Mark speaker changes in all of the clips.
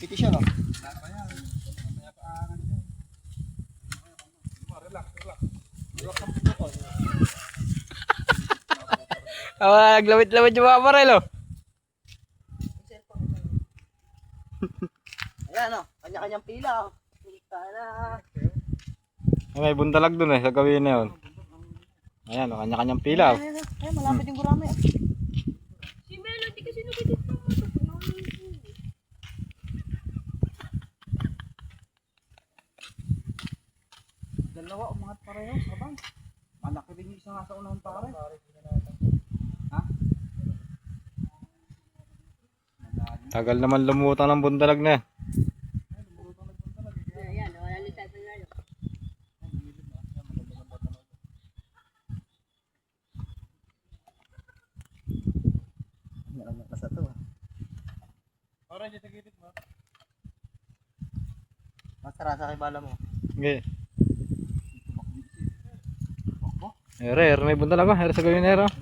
Speaker 1: Competition, oh.
Speaker 2: Ah, naglawit-lawit yung mga barel, oh.
Speaker 1: Ayan, oh. Kanya-kanyang pila, oh.
Speaker 2: Ay, may bundalag dun eh, sa gawin na yun. Ayan, oh, kanya-kanyang pila. oh.
Speaker 1: Ayan, ayan, malapit yung gurami, oh. Dalawa, umangat pareho, sabay. Malaki din yung isang nasa unang pare. Ha?
Speaker 2: Tagal naman lumutang ng bundalag na
Speaker 3: sa
Speaker 1: sa. Masara sa kay bala mo.
Speaker 2: Okay. Ere, ere, may bundalag oh. Ere sa gawin na ere. oh.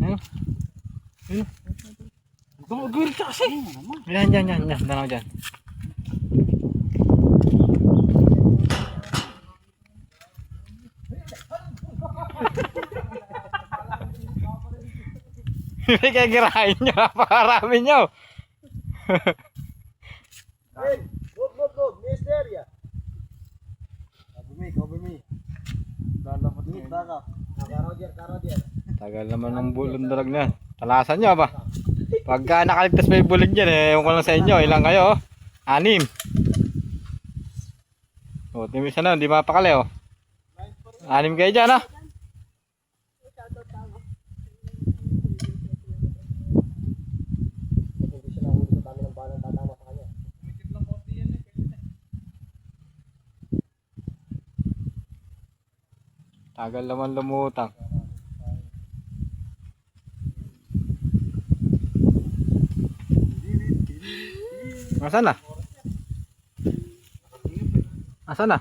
Speaker 2: Ayun. Ayun. Gumagawin ka kasi. Yan, yan, yan, yan. Danaw dyan. May kagirahin nyo. Napakarami nyo.
Speaker 1: Hey, move, move. Mister, ya.
Speaker 2: Tagal naman ng bulundalag na. yan. Talasan nyo ba? Pagka nakaligtas may bulig dyan eh, ewan ko lang sa inyo, ilang kayo? oh? Anim. O, timis na, hindi mapakali oh. Anim kayo dyan ah.
Speaker 1: Hindi siya nahuli sa kami ng balang tatama sa kanya.
Speaker 2: Tagal naman lumutang. Nasaan na? Nasaan na?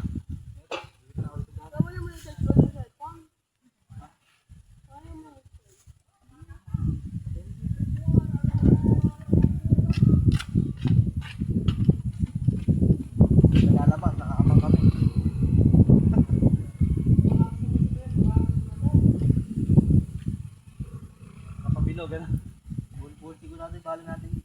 Speaker 2: sigurado ibali natin.